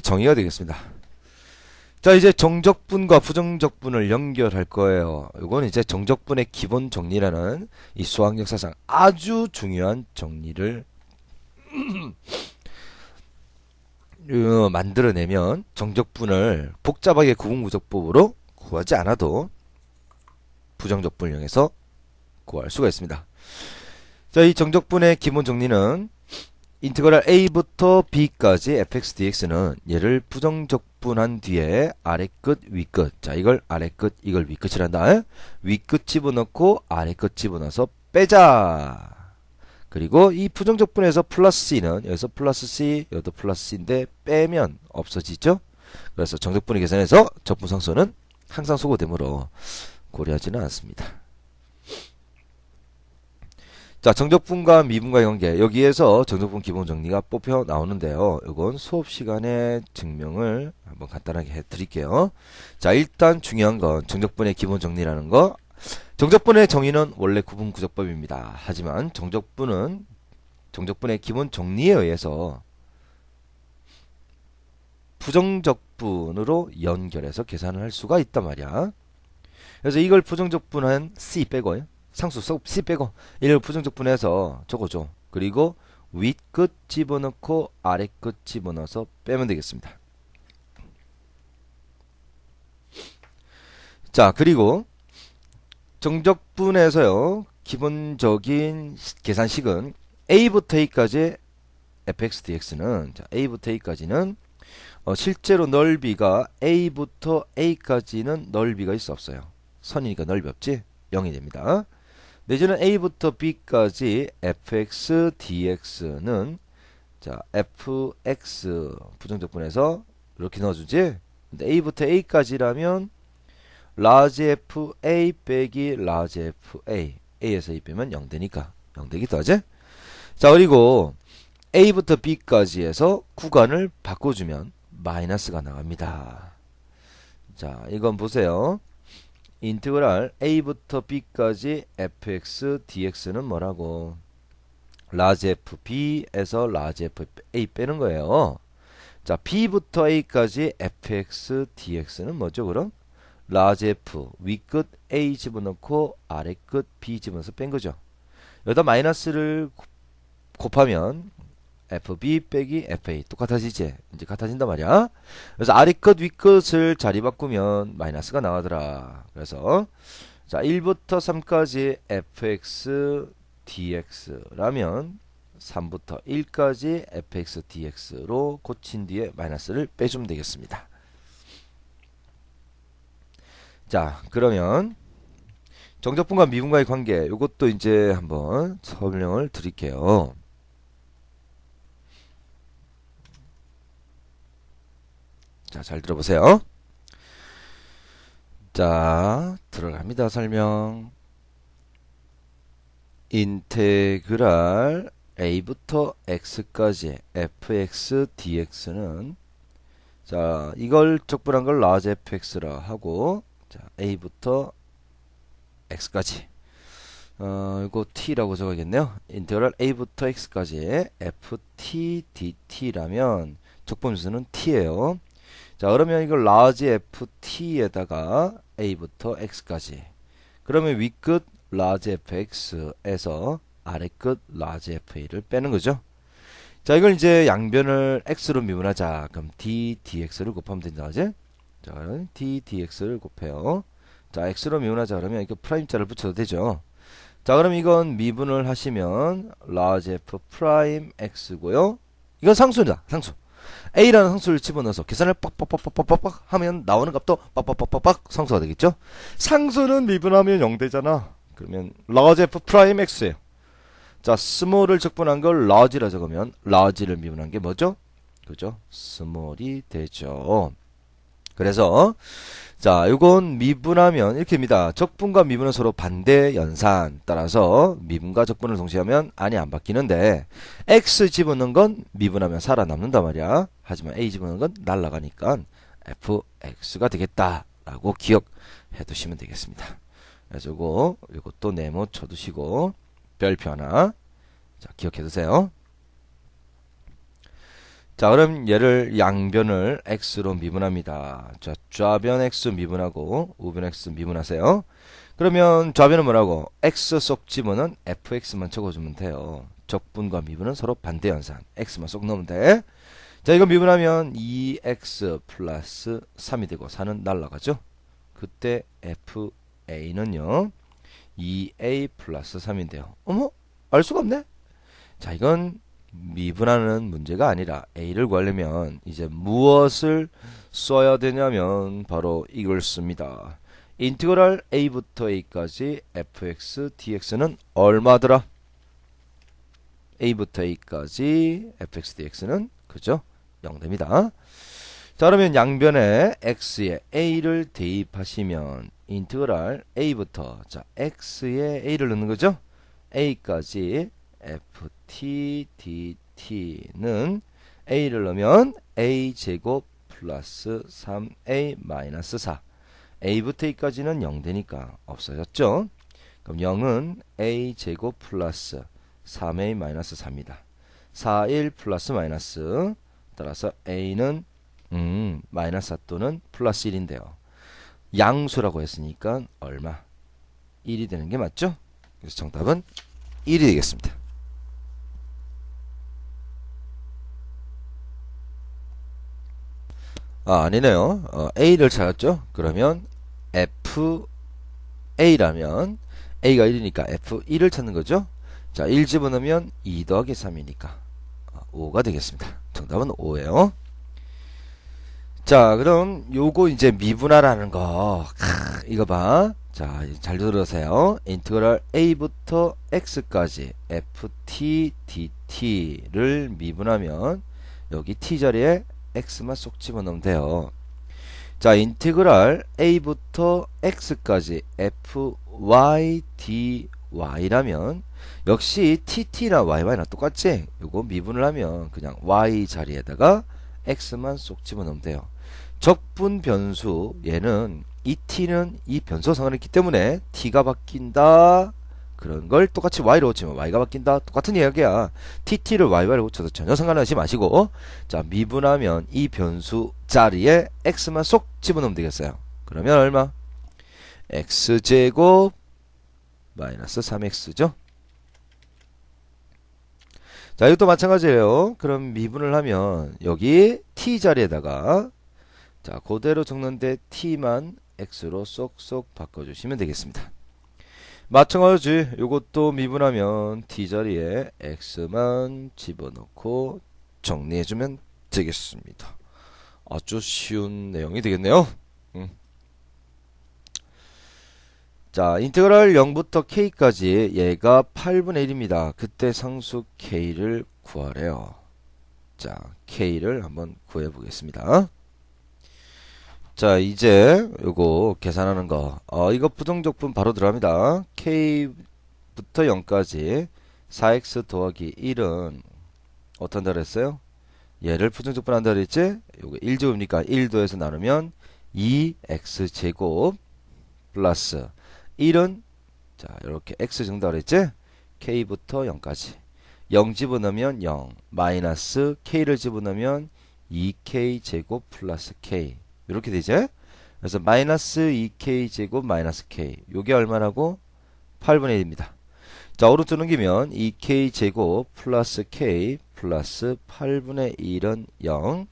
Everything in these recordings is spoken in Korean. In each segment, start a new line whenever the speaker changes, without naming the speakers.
정의가 되겠습니다. 자, 이제 정적분과 부정적분을 연결할 거예요. 이건 이제 정적분의 기본 정리라는 이 수학 역사상 아주 중요한 정리를 어, 만들어내면 정적분을 복잡하게 구분구적법으로 구하지 않아도 부정적분을 이용해서 구할 수가 있습니다. 자, 이 정적분의 기본 정리는 인테그랄 a부터 b까지 fx dx는 얘를 부정적분한 뒤에 아래 끝, 위 끝. 자, 이걸 아래 끝, 이걸 위 끝이란다. 위끝 집어넣고 아래 끝 집어넣어서 빼자. 그리고 이 부정적분에서 플러스 c는 여기서 플러스 c, 여기도 플러스 c인데 빼면 없어지죠? 그래서 정적분의 계산에서 적분상수는 항상 소거되므로 고려하지는 않습니다. 자, 정적분과 미분과의 관계. 여기에서 정적분 기본 정리가 뽑혀 나오는데요. 이건 수업 시간에 증명을 한번 간단하게 해 드릴게요. 자, 일단 중요한 건 정적분의 기본 정리라는 거. 정적분의 정의는 원래 구분 구적법입니다. 하지만 정적분은 정적분의 기본 정리에 의해서 부정적분으로 연결해서 계산을 할 수가 있단 말이야. 그래서 이걸 부정적분한 C 빼고요. 상수 C 빼고 이를 부정적분해서 적어줘. 그리고 윗끝 집어넣고 아래끝 집어넣어서 빼면 되겠습니다. 자 그리고 정적분에서요 기본적인 계산식은 a부터 a까지 fx dx는 자, a부터 a까지는 어, 실제로 넓이가 a부터 a까지는 넓이가 있어 없어요. 선이니까 넓이 없지? 0이 됩니다. 내지는 a부터 b까지 fx dx는 자 fx 부정적분에서 이렇게 넣어주지. 근데 a부터 a까지라면 라지 f a 빼기 라지 f a a에서 2 빼면 0 되니까 0 되기도 하지. 자 그리고 a부터 b까지 해서 구간을 바꿔주면 마이너스가 나갑니다. 자 이건 보세요. 인테그랄 a부터 b까지 fx dx는 뭐라고? 라지 f b에서 라지 f a 빼는 거예요. 자 b부터 a까지 fx dx는 뭐죠 그럼? 라지 f 위끝 a 집어넣고 아래끝 b 집어넣어서 뺀 거죠. 여기다 마이너스를 곱하면 fb 빼기 fa 똑같아지지? 이제 같아진단 말이야. 그래서 아래끝 위끝을 자리 바꾸면 마이너스가 나가더라. 그래서 자 1부터 3까지 fx dx라면 3부터 1까지 fx dx로 고친 뒤에 마이너스를 빼주면 되겠습니다. 자 그러면 정적분과 미분과의 관계 이것도 이제 한번 설명을 드릴게요 자, 잘 들어보세요. 자, 들어갑니다. 설명. 인테그랄 a부터 x까지 fx dx는 자, 이걸 적분한 걸 라지 fx라 하고 자, a부터 x까지 어, 이거 t라고 적어야겠네요. 인테그랄 a부터 x까지 ft dt라면 적분수는 t예요. 자 그러면 이걸 라지 ft에다가 a부터 x까지. 그러면 위끝 라지 fx에서 아래끝 라지 fa를 빼는 거죠. 자 이걸 이제 양변을 x로 미분하자. 그럼 d dx를 곱하면 된다. 그지 자 d dx를 곱해요. 자 x로 미분하자 그러면 이거 프라임자를 붙여도 되죠? 자 그럼 이건 미분을 하시면 라지 f 프라임 x고요. 이건 상수입니다. 상수 a라는 상수를 집어넣어서 계산을 빡빡빡빡빡빡 하면 나오는 값도 빡빡빡빡빡 상수가 되겠죠? 상수는 미분하면 0 되잖아. 그러면 large f 프라임 x예요. 자, 스몰을 적분한 걸 large라 적으면 large를 미분한 게 뭐죠? 그죠? 스몰이 되죠. 그래서 자, 이건 미분하면 이렇게입니다. 적분과 미분은 서로 반대 연산 따라서 미분과 적분을 동시에 하면 안이 안 바뀌는데 x 집어넣은 건 미분하면 살아남는단 말이야. 하지만 a 집어넣은 건 날아가니까 fx가 되겠다라고 기억해 두시면 되겠습니다. 그래서 이거 이것도 네모 쳐두시고 별표 하나 자 기억해 두세요. 자, 그럼 얘를 양변을 x로 미분합니다. 자, 좌변 x 미분하고 우변 x 미분하세요. 그러면 좌변은 뭐라고? x 쏙 집어는 fx만 적어주면 돼요. 적분과 미분은 서로 반대 연산. x만 쏙 넣으면 돼. 자, 이거 미분하면 2x 플러스 3이 되고 4는 날라가죠. 그때 fa는요. 2a 플러스 3인데요. 어머? 알 수가 없네? 자, 이건 미분하는 문제가 아니라 a를 구하려면 이제 무엇을 써야 되냐면 바로 이걸 씁니다. 인티그랄 a부터 a까지 fx dx는 얼마더라? a부터 a까지 fx dx는 그죠? 0 됩니다. 자 그러면 양변에 x에 a를 대입하시면 인티그랄 a부터 자 x에 a를 넣는 거죠? a까지 ft dt는 a를 넣으면 a 제곱 플러스 3a 마이너스 4 a부터 a까지는 0 되니까 없어졌죠. 그럼 0은 a 제곱 플러스 3a 마이너스 4입니다. 4, 1 플러스 마이너스 따라서 a는 음, 마이너스 4 또는 플러스 1인데요. 양수라고 했으니까 얼마? 1이 되는 게 맞죠? 그래서 정답은 1이 되겠습니다. 아, 아니네요. 어, A를 찾았죠? 그러면 FA라면 A가 1이니까 F1을 찾는 거죠? 자, 1 집어넣으면 2 더하기 3이니까 5가 되겠습니다. 정답은 5예요. 자, 그럼 요거 이제 미분하라는 거. 크, 이거 봐. 자, 잘 들으세요. 인테그랄 a부터 x까지 ft dt를 미분하면 여기 t 자리에 x만 쏙 집어넣으면 돼요. 자, 인테그랄 a부터 x까지 fy dy라면 역시 tt나 yy나 똑같지? 요거 미분을 하면 그냥 y 자리에다가 x만 쏙 집어넣으면 돼요. 적분 변수 얘는 이 t는 이 변수와 상관없기 때문에 t가 바뀐다 그런 걸 똑같이 y로 고치면 y가 바뀐다. 똑같은 이야기야. Tt를 y로 고쳐도 전혀 상관하지 마시고 자 미분하면 이 변수 자리에 x만 쏙 집어넣으면 되겠어요. 그러면 얼마? x제곱 마이너스 3x죠? 자 이것도 마찬가지예요. 그럼 미분을 하면 여기 t 자리에다가 자 그대로 적는데 t만 x로 쏙쏙 바꿔주시면 되겠습니다 마찬가지 이것도 미분하면 t 자리에 x만 집어넣고 정리해주면 되겠습니다. 아주 쉬운 내용이 되겠네요. 음. 자, 인테그랄 0부터 k까지 얘가 8분의 1입니다. 그때 상수 k를 구하래요. 자, k를 한번 구해 보겠습니다. 자 이제 요거 계산하는 거 어, 이거 부정적분 바로 들어갑니다 k부터 0까지 4x 더하기 1은 어떤 다 그랬어요? 얘를 부정적분 한다 그랬지? 요거 1제곱이니까 1도에서 나누면 2x제곱 플러스 1은 자 이렇게 x 정도 그랬지? k부터 0까지 0 집어넣으면 0 마이너스 k를 집어넣으면 2k제곱 플러스 k 이렇게 되죠. 그래서 마이너스 2k 제곱 마이너스 k 요게 얼마라고? 8분의 1입니다. 자 오른쪽 넘기면 2k 제곱 플러스 k 플러스 8분의 1은 0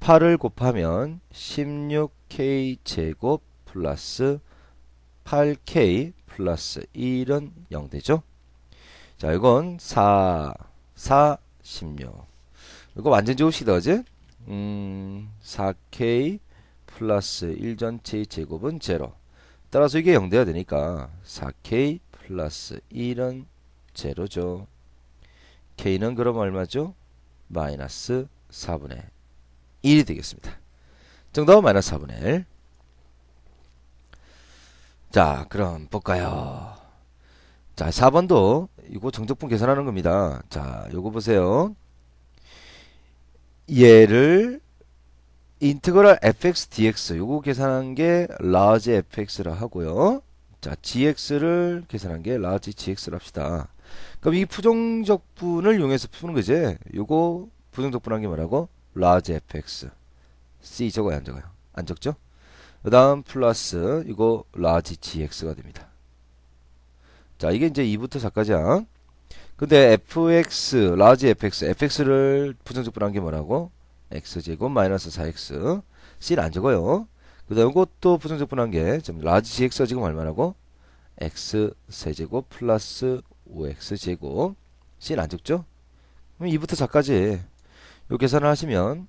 8을 곱하면 16k 제곱 플러스 8k 플러스 1은 0 되죠. 자 이건 4 4 16 이거 완전 좋으시다 어제? 음, 4k 플러스 1 전체의 제곱은 제로. 따라서 이게 0 돼야 되니까 4k 플러스 1은 제로죠. k는 그럼 얼마죠? 마이너스 4분의 1이 되겠습니다. 정답은 마이너스 4분의 1. 자, 그럼 볼까요? 자, 4번도 이거 정적분 계산하는 겁니다. 자, 요거 보세요. 얘를 인테그랄 fx dx 요거 계산한 게 large fx라 하고요. 자, gx를 계산한 게 large gx라 합시다. 그럼 이 부정적분을 이용해서 푸는 거지. 요거 부정적 분한 게 뭐라고? large fx c 적어요 안 적어요? 안 적죠? 그 다음 플러스 이거 large gx가 됩니다. 자 이게 이제 2부터 4까지야. 근데 fx, large fx, fx를 부정적 분한 게 뭐라고? x제곱 마이너스 4x c는 안 적어요. 그 다음 이것도 부정적 분한 게 지금 large gx가 지금 얼마라고? x 세제곱 플러스 5x 제곱 c는 안 적죠? 그럼 2부터 4까지 요 계산을 하시면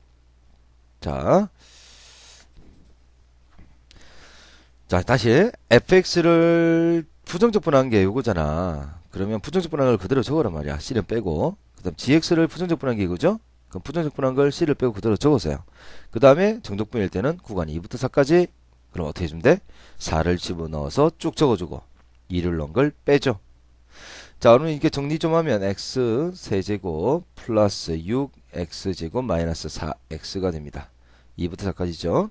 자, 자 다시 fx를 부정적 분한 게 요거잖아. 그러면 부정적 분한걸 그대로 적으란 말이야. c는 빼고 그 다음 gx를 부정적 분한게 이거죠? 그럼 부정적 분한걸 c를 빼고 그대로 적으세요. 그 다음에 정적분일 때는 구간 2부터 4까지 그럼 어떻게 해주면 돼? 4를 집어넣어서 쭉 적어주고 2를 넣은 걸 빼죠. 자, 그러면 이게 정리 좀 하면 x 세제곱 플러스 6x제곱 마이너스 4x가 됩니다. 2부터 4까지죠.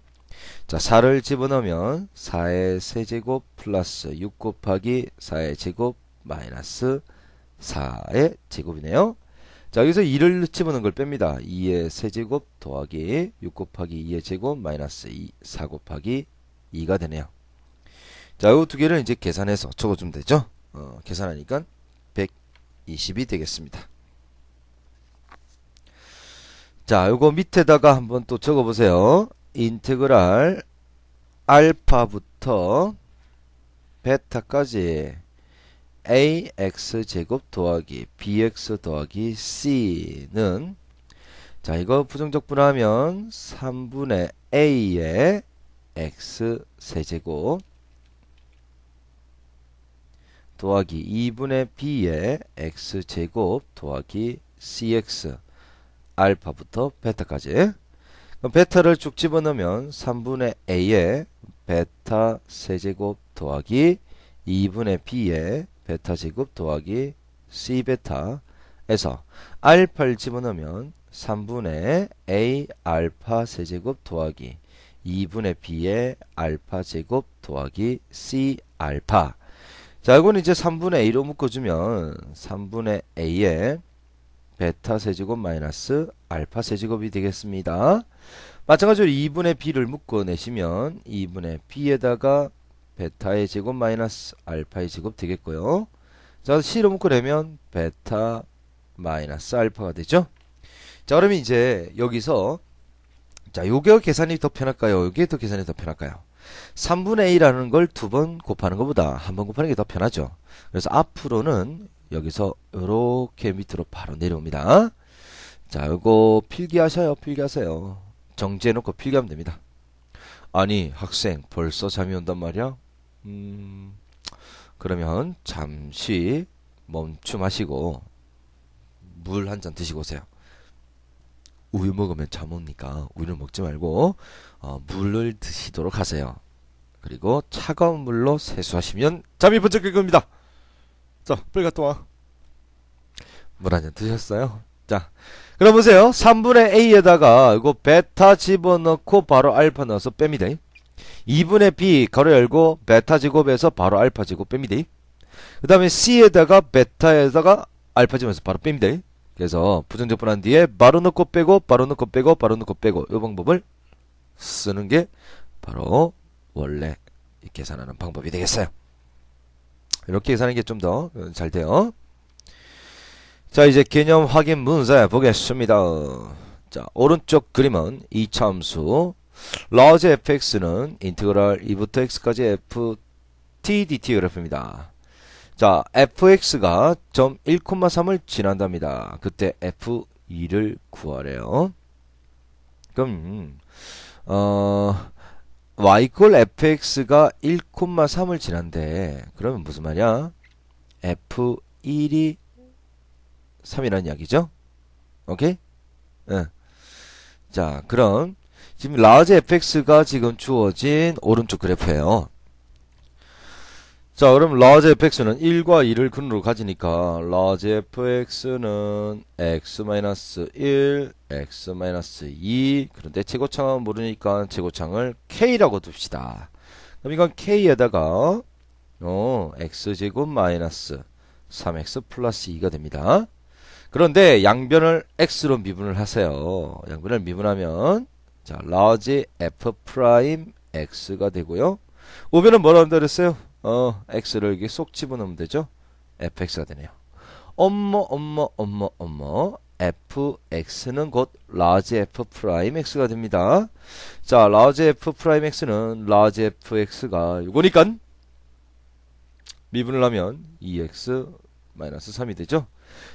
자, 4를 집어넣으면 4의 세제곱 플러스 6 곱하기 4의 제곱 마이너스 4의 제곱이네요. 자, 여기서 2를 집어넣은 걸 뺍니다. 2의 세제곱 더하기 6 곱하기 2의 제곱 마이너스 2, 4 곱하기 2가 되네요. 자, 이 두 개를 이제 계산해서 적어주면 되죠. 어, 계산하니까 120이 되겠습니다. 자, 요거 밑에다가 한번 또 적어보세요. 인테그랄 알파부터 베타까지 ax 제곱 더하기 bx 더하기 c는 자 이거 부정적 분하면 3분의 a의 x 세제곱 더하기 2분의 b의 x제곱 더하기 cx 알파부터 베타까지. 그럼 베타를 쭉 집어넣으면 3분의 a의 베타 세제곱 더하기 2분의 b의 베타 제곱 더하기 c 베타에서 알파를 집어넣으면 3분의 a 알파 세제곱 더하기 2분의 b의 알파 제곱 더하기 c 알파 자, 이거는 이제 3분의 a로 묶어주면 3분의 a의 베타 세제곱 마이너스 알파 세제곱이 되겠습니다. 마찬가지로 2분의 b를 묶어내시면 2분의 b에다가 베타의 제곱 마이너스 알파의 제곱 되겠고요. 자, c로 묶어내면 베타 마이너스 알파가 되죠. 자, 그러면 이제 여기서 자, 요게 계산이 더 편할까요? 요게 더 계산이 더 편할까요? 3분의 a라는 걸 두 번 곱하는 것보다 한 번 곱하는 게 더 편하죠. 그래서 앞으로는 여기서 이렇게 밑으로 바로 내려옵니다. 자, 이거 필기하셔요. 필기하세요. 정지해놓고 필기하면 됩니다. 아니, 학생 벌써 잠이 온단 말이야? 음, 그러면 잠시 멈춤하시고 물 한 잔 드시고 오세요. 우유 먹으면 잠 옵니까? 우유를 먹지 말고 어, 물을 드시도록 하세요. 그리고 차가운 물로 세수하시면 잠이 번쩍 깰 겁니다. 자, 빨리 갔다 와. 물 한 잔 드셨어요? 자, 그럼 보세요. 3분의 a에다가 이거 베타 집어넣고 바로 알파 넣어서 뺍니다. 2분의 b 가로 열고 베타 제곱에서 바로 알파 제곱 뺍니다. 그 다음에 c에다가 베타에다가 알파 집어넣어서 바로 뺍니다. 그래서 부정적 분한 뒤에 바로 넣고 빼고 바로 넣고 빼고 바로 넣고 빼고 이 방법을 쓰는 게 바로 원래 계산하는 방법이 되겠어요. 이렇게 계산하는 게 좀 더 잘 돼요. 자 이제 개념 확인 문제 보겠습니다. 자 오른쪽 그림은 이차함수 large fx는 인테그랄 2부터 x까지 f t dt 그래프입니다. 자 fx가 점 1,3을 지난답니다. 그때 f2를 구하래요. 그럼 어 y 이퀄 fx가 1,3을 지난데 그러면 무슨 말이야? f1이 3이라는 이야기죠? 오케이? 응. 자, 그럼 지금 라지 fx가 지금 주어진 오른쪽 그래프예요. 자, 그럼 라지 fx는 1과 2를 근으로 가지니까 라지 fx는 x-1, x-2 그런데 최고창은 모르니까 최고창을 k라고 둡시다. 그럼 이건 k에다가 어, x제곱 마이너스 3x 플러스 2가 됩니다. 그런데 양변을 x로 미분을 하세요. 양변을 미분하면 자, large f 프라임 x가 되고요. 우변은 뭐라 한다 그랬어요? 어, x를 여기 쏙 집어넣으면 되죠. fx가 되네요. 엄머 엄머 엄머 엄머 fx는 곧 large f 프라임 x가 됩니다. 자, large f 프라임 x는 large fx가 요거니까 미분을 하면 2x 마이너스 3이 되죠.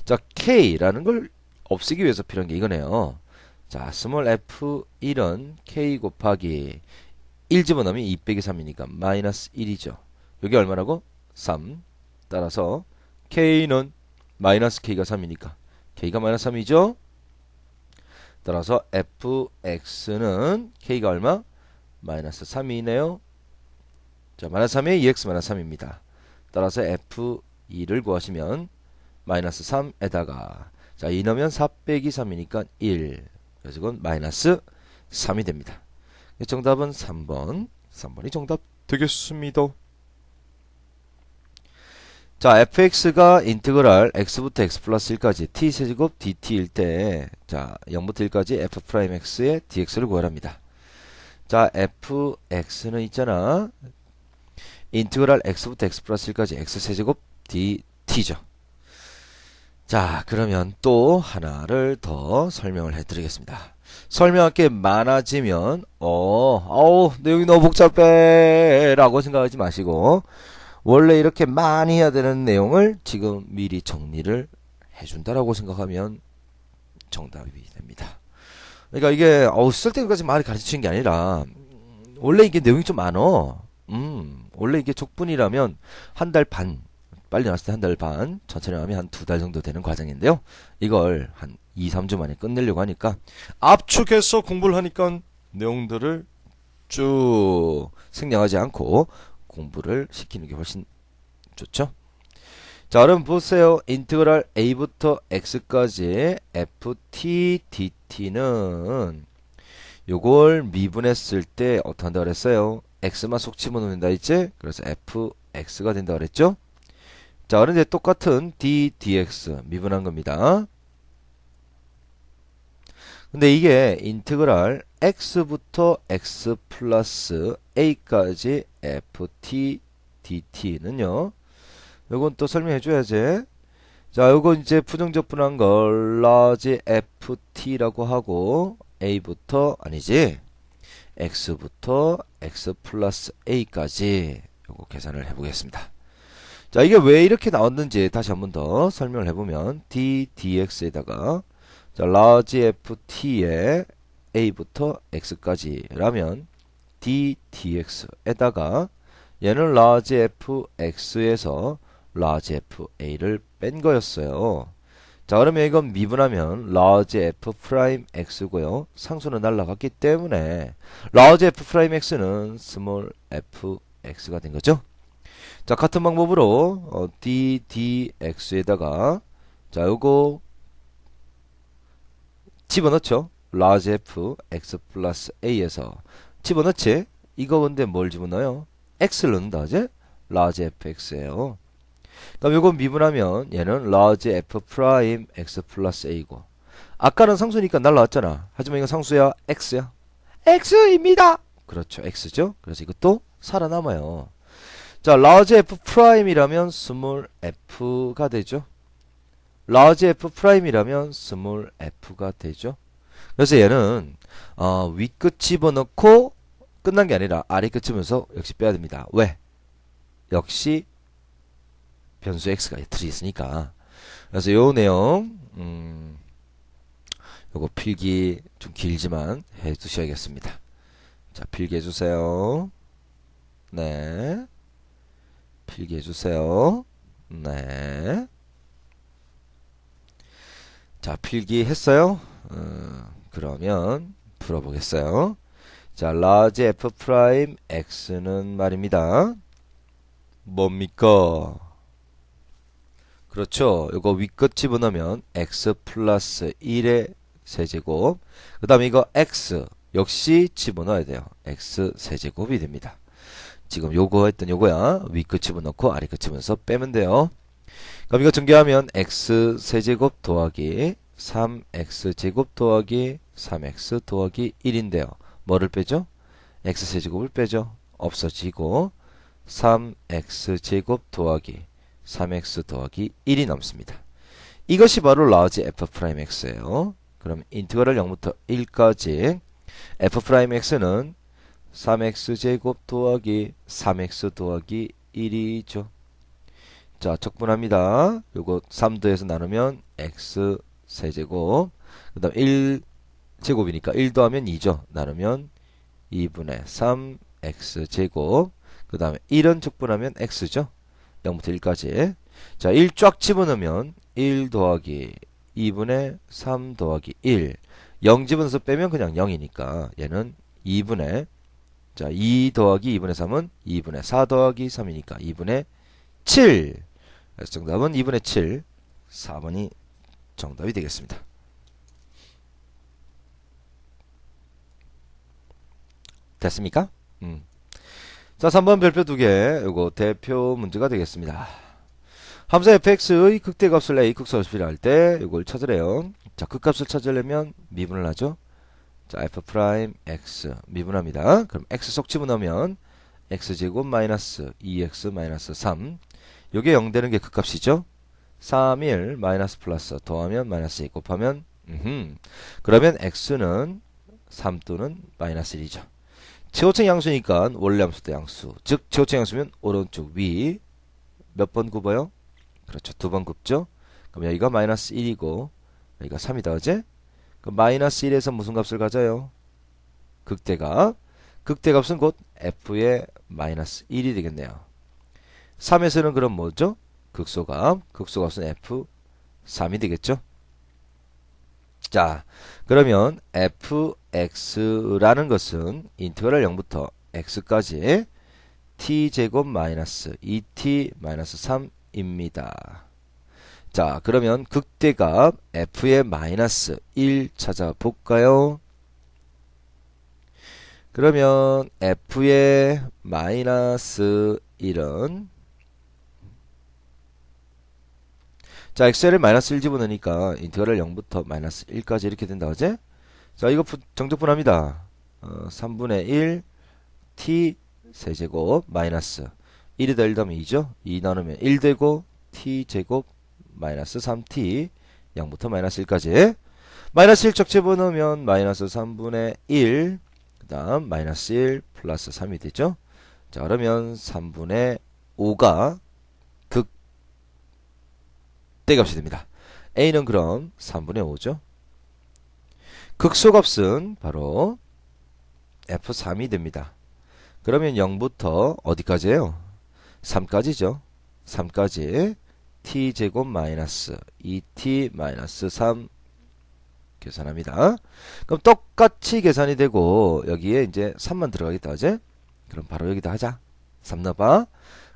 자, k라는 걸 없애기 위해서 필요한 게 이거네요. 자, 스몰 f1은 k 곱하기 1 집어넣으면 2 빼기 3이니까 마이너스 1이죠. 여기 얼마라고? 3. 따라서 k는 마이너스 k가 3이니까 k가 마이너스 3이죠. 따라서 fx는 k가 얼마? 마이너스 3이네요. 자, 마이너스 3에 2x 마이너스 3입니다. 따라서 f2를 구하시면 마이너스 3에다가 자, 2 넣으면 4 빼기 3이니까 1. 그래서 이건 마이너스 3이 됩니다. 정답은 3번. 3번이 정답 되겠습니다. 자, fx가 인테그랄 x부터 x 플러스 1까지 t 세제곱 dt일 때, 자, 0부터 1까지 f 프라임 x의 dx를 구하랍니다. 자, fx는 있잖아. 인테그랄 x부터 x 플러스 1까지 x 세제곱 dt죠. 자, 그러면 또 하나를 더 설명을 해드리겠습니다. 설명할 게 많아지면, 어, 어우, 내용이 너무 복잡해! 라고 생각하지 마시고, 원래 이렇게 많이 해야 되는 내용을 지금 미리 정리를 해준다라고 생각하면 정답이 됩니다. 그러니까 이게 어우 쓸데까지 많이 가르치는 게 아니라 음, 원래 이게 내용이 좀 많어. 음 원래 이게 족분이라면 한 달 반 빨리 나왔을 때 한 달 반 천천히 하면 한 두 달 정도 되는 과정인데요. 이걸 한 2, 3주 만에 끝내려고 하니까 압축해서 공부를 하니까 내용들을 쭉 생략하지 않고 공부를 시키는 게 훨씬 좋죠. 자, 그럼 보세요. 인테그랄 a부터 x까지 ft dt는 요걸 미분했을 때 어떻게 한다 그랬어요? x만 속 집어넣는다 했지? 그래서 fx가 된다 그랬죠? 자, 그런데 똑같은 d dx 미분한 겁니다. 근데 이게 인테그랄 x부터 x 플러스 a까지 ft dt는요. 요건 또 설명해 줘야지. 자, 요거 이제 부정적 분한 걸 large ft라고 하고 a부터 아니지. x부터 x 플러스 a까지 요거 계산을 해 보겠습니다. 자, 이게 왜 이렇게 나왔는지 다시 한 번 더 설명을 해 보면 d dx에다가 자, large ft에 a부터 x까지라면 d dx에다가 얘는 large fx에서 large fa를 뺀 거였어요. 자, 그러면 이건 미분하면 large f 프라임 x고요. 상수는 날라갔기 때문에 large f 프라임 x는 small f x가 된 거죠. 자, 같은 방법으로 어, d dx에다가 자, 요거 집어넣죠. large f x 플러스 a에서 집어넣지. 이거 근데 뭘 집어넣어요? x를 넣는다. 이제 large fx예요. 그럼 이건 미분하면 얘는 large f 프라임 x 플러스 a고 아까는 상수니까 날라왔잖아. 하지만 이건 상수야 x야. x입니다. 그렇죠. x죠. 그래서 이것도 살아남아요. 자, large f 프라임이라면 small f가 되죠. large f 프라임이라면 small f가 되죠. 그래서 얘는 어, 윗끝 집어넣고 끝난 게 아니라 아래끝 집으면서 역시 빼야 됩니다. 왜? 역시 변수 x가 들어있으니까. 그래서 요 내용 음, 요거 필기 좀 길지만 해 두셔야겠습니다. 자, 필기 해주세요. 네. 필기 해 주세요. 네. 자, 필기 했어요? 어, 그러면 풀어보겠어요. 자, large f 프라임 x는 말입니다. 뭡니까? 그렇죠. 이거 윗끝 집어넣으면 x 플러스 1의 세제곱. 그 다음에 이거 x 역시 집어넣어야 돼요. x 세제곱이 됩니다. 지금 요거 했던 요거야. 윗끝 집어넣고 아래끝 집어넣어서 빼면 돼요. 그럼 이거 전개하면 x 세제곱 더하기 3x 제곱 더하기 3x 더하기 1인데요. 뭐를 빼죠? x 세제곱을 빼죠. 없어지고 3x 제곱 더하기 3x 더하기 1이 남습니다. 이것이 바로 라지 f'x예요. 그럼 인티그럴 0부터 1까지 f'x는 3x 제곱 더하기 3x 더하기 1이죠. 자, 적분합니다. 요거 3도에서 나누면 x 세제곱 그 다음 1 제곱이니까 1 더하면 2죠. 나누면 2분의 3 x 제곱 그 다음에 1은 적분하면 x죠. 0부터 1까지 자, 1 쫙 집어넣으면 1 더하기 2분의 3 더하기 1 0 집어넣어서 빼면 그냥 0이니까 얘는 2분의 자, 2 더하기 2분의 3은 2분의 4 더하기 3이니까 2분의 7 그래서 정답은 2분의 7 4번이 정답이 되겠습니다. 됐습니까? 음. 자, 3번 별표 두 개. 요거 대표 문제가 되겠습니다. 함수 fx의 극대값을 a 극소값을 필요할 때 이걸 찾으래요. 자, 극값을 찾으려면 미분을 하죠. 자, f 프라임 x 미분합니다. 그럼 x 속 집어넣으면 x제곱 마이너스 2x 마이너스 3 요게 0 되는 게 극값이죠. 3, 1 마이너스 플러스 더하면 마이너스 2 곱하면 음흠. 그러면 x는 3 또는 마이너스 1이죠. 최호층 양수니까 원래 함수 대 양수. 즉 최호층 양수면 오른쪽 위 몇 번 굽어요? 그렇죠. 두 번 굽죠. 그럼 여기가 마이너스 1이고 여기가 3이다. 어제? 그럼 마이너스 1에서 무슨 값을 가져요? 극대값. 극대값은 곧 f의 마이너스 1이 되겠네요. 3에서는 그럼 뭐죠? 극소값. 극소값은 f 3이 되겠죠? 자, 그러면 fx라는 것은 인테그랄 0부터 x까지 t제곱 마이너스 2t 마이너스 3입니다. 자, 그러면 극대값 f의 마이너스 1 찾아볼까요? 그러면 f의 마이너스 1은 자, x를 마이너스 1 집어넣으니까 인테그랄 0부터 마이너스 1까지 이렇게 된다, 어제? 자, 이거 부, 정적분합니다. 어, 3분의 1 t 세제곱 마이너스 1이 더1 더하면 2죠? 2 나누면 1 되고 t 제곱 마이너스 3t 0부터 마이너스 1까지 마이너스 1 적집어넣으면 마이너스 3분의 1 그 다음 마이너스 1 플러스 3이 되죠? 자, 그러면 3분의 5가 대값이 됩니다. a는 그럼 3분의 5죠. 극소값은 바로 f3이 됩니다. 그러면 0부터 어디까지예요? 3까지죠. 3까지 t제곱 마이너스 2t 마이너스 3 계산합니다. 그럼 똑같이 계산이 되고 여기에 이제 3만 들어가겠다 어제? 그럼 바로 여기다 하자. 3 넣어봐.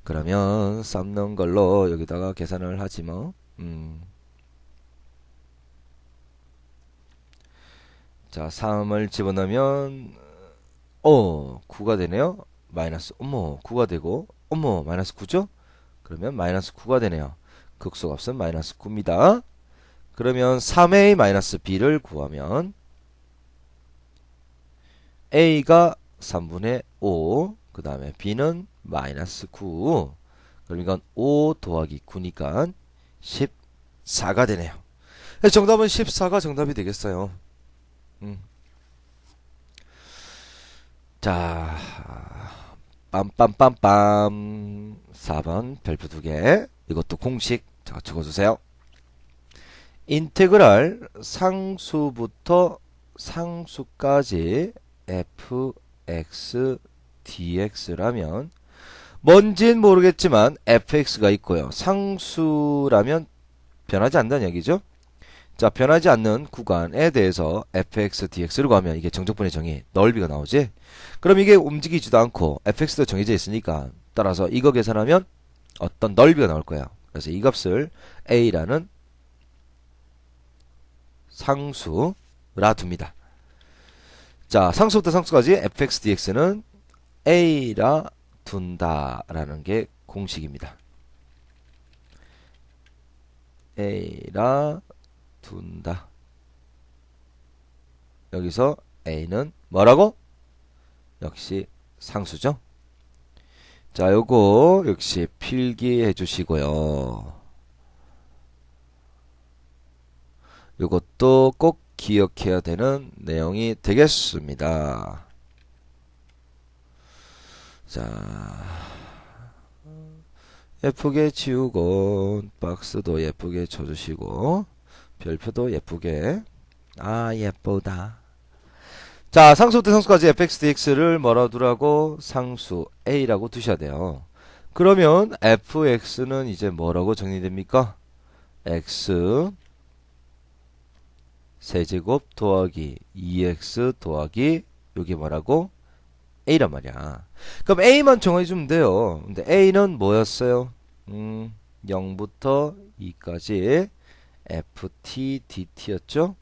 그러면 3 넣은 걸로 여기다가 계산을 하지 뭐. 음. 자, 3을 집어넣으면 어, 9가 되네요. 마이너스 어머, 9가 되고 어머, 마이너스 9죠? 그러면 마이너스 9가 되네요. 극소값은 마이너스 9입니다. 그러면 3a 마이너스 b를 구하면 a가 3분의 5, 그 다음에 b는 마이너스 9. 그럼 이건 5 더하기 9니까 14가 되네요. 정답은 14가 정답이 되겠어요. 음. 자, 빰빰빰빰 4번 별표 두 개. 이것도 공식 자, 적어주세요. 인테그랄 상수부터 상수까지 fx dx라면 뭔진 모르겠지만 fx가 있고요. 상수라면 변하지 않는다는 얘기죠. 자, 변하지 않는 구간에 대해서 fx, dx를 구하면 이게 정적분의 정의, 넓이가 나오지? 그럼 이게 움직이지도 않고 fx도 정해져 있으니까 따라서 이거 계산하면 어떤 넓이가 나올 거예요. 그래서 이 값을 a라는 상수라 둡니다. 자, 상수부터 상수까지 fx, dx는 a라 둔다라는 게 공식입니다. A라 둔다. 여기서 A는 뭐라고? 역시 상수죠. 자, 요거 역시 필기해 주시고요. 요것도 꼭 기억해야 되는 내용이 되겠습니다. 자, 예쁘게 지우고 박스도 예쁘게 쳐주시고 별표도 예쁘게 아 예쁘다. 자, 상수부터 상수까지 fx dx를 뭐라 두라고 상수 a라고 두셔야 돼요. 그러면 fx는 이제 뭐라고 정리됩니까? x 세제곱 더하기 2x 더하기 여기 뭐라고? a란 말이야. 그럼 a만 정해주면 돼요. 근데 a는 뭐였어요? 음, 0부터 2까지 ft dt였죠?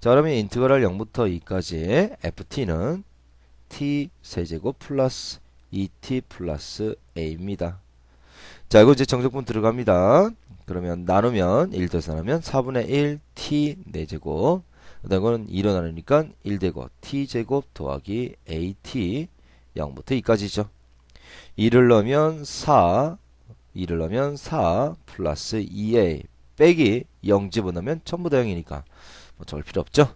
자, 그러면 인트그랄 0부터 2까지 ft는 t 세제곱 플러스 2t 플러스 a입니다. 자, 이거 이제 정적분 들어갑니다. 그러면 나누면 1 더해서 나누면 4분의 1 t 4제곱 그 다음 거는 2로 나누니까 1되고 t제곱 더하기 at 0부터 2까지죠. 2를 넣으면 4 2를 넣으면 4 플러스 2a 빼기 0 집어넣으면 전부 다 0이니까 뭐 적을 필요 없죠.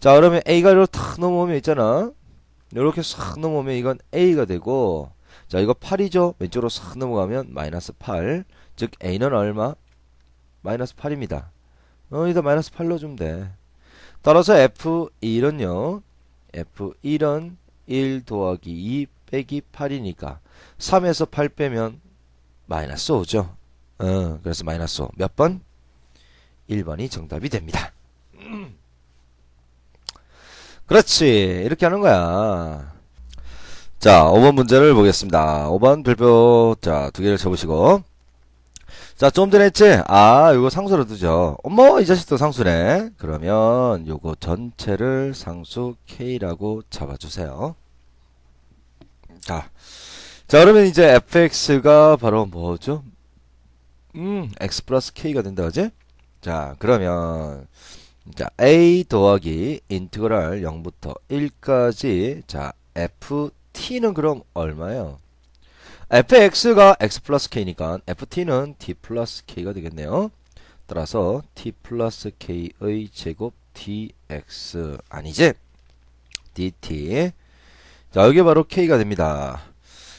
자 그러면 a가 이렇게 탁 넘어오면 있잖아. 이렇게 싹 넘어오면 이건 a가 되고 자 이거 8이죠. 왼쪽으로 싹 넘어가면 마이너스 8. 즉 a는 얼마? 마이너스 8입니다. 어, 여기다 마이너스 8 넣어주면 돼. 따라서 f1은요. f1은 1 더하기 2 빼기 8이니까 3에서 8 빼면 마이너스 5죠. 어, 그래서 마이너스 5. 몇 번? 1번이 정답이 됩니다. 그렇지. 이렇게 하는 거야. 자, 5번 문제를 보겠습니다. 5번 별표, 자, 두 개를 쳐보시고. 자, 좀 전에 했지? 아, 이거 상수로 두죠. 어머, 이 자식도 상수네. 그러면 요거 전체를 상수 K라고 잡아주세요. 자, 자, 그러면 이제 fx가 바로 뭐죠? 음, x 플러스 k가 된다, 그지? 자, 그러면, 자, a 더하기 인트그랄 0부터 1까지, 자, ft는 그럼 얼마예요? fx가 x 플러스 k니까 ft는 t 플러스 k가 되겠네요. 따라서 t 플러스 k의 제곱 dx 아니지? dt. 자, 여기 바로 k가 됩니다.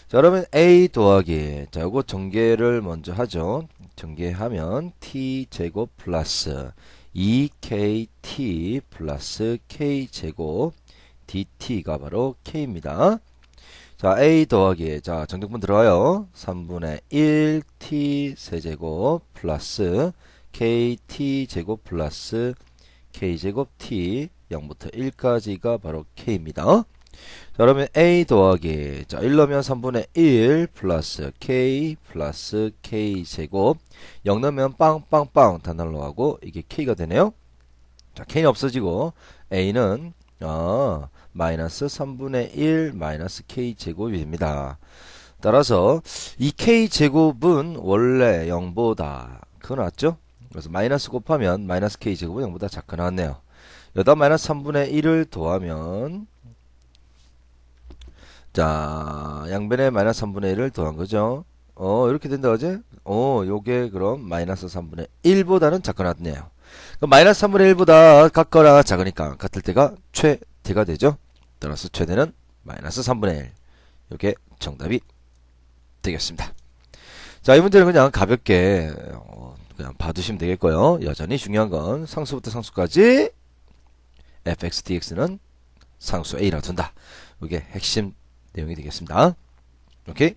자, 그러면 a 더하기 자, 요거 전개를 먼저 하죠. 전개하면 t 제곱 플러스 2kt 플러스 k 제곱 dt가 바로 k입니다. 자, a 더하기 자, 정적분 들어가요. 3분의 1t 세제곱 플러스 kt 제곱 플러스 k 제곱 t 0부터 1까지가 바로 k입니다. 자, 그러면 a 더하기 자, 1 넣으면 3분의 1 플러스 k 플러스 k 제곱 0 넣으면 빵빵빵 다 날라가고 이게 k가 되네요. 자, k는 없어지고 a는 어, 마이너스 3분의 1 마이너스 k 제곱이 됩니다. 따라서 이 k 제곱은 원래 0보다 크거 나왔죠? 그래서 마이너스 곱하면 마이너스 k 제곱은 0보다 작게 나왔네요. 여기다 마이너스 3분의 1을 더하면 자, 양변에 마이너스 3분의 1을 더한 거죠. 어, 이렇게 된다, 그지? 어, 요게 그럼 마이너스 3분의 1보다는 작거 나왔네요. 그럼 마이너스 3분의 1보다 같거나 작으니까 같을 때가 최대가 되죠. 따라서 최대는 마이너스 3분의 1. 이게 정답이 되겠습니다. 자, 이 문제는 그냥 가볍게 어, 그냥 봐두시면 되겠고요. 여전히 중요한 건 상수부터 상수까지 fx dx는 상수 a라 둔다. 이게 핵심 내용이 되겠습니다. 오케이?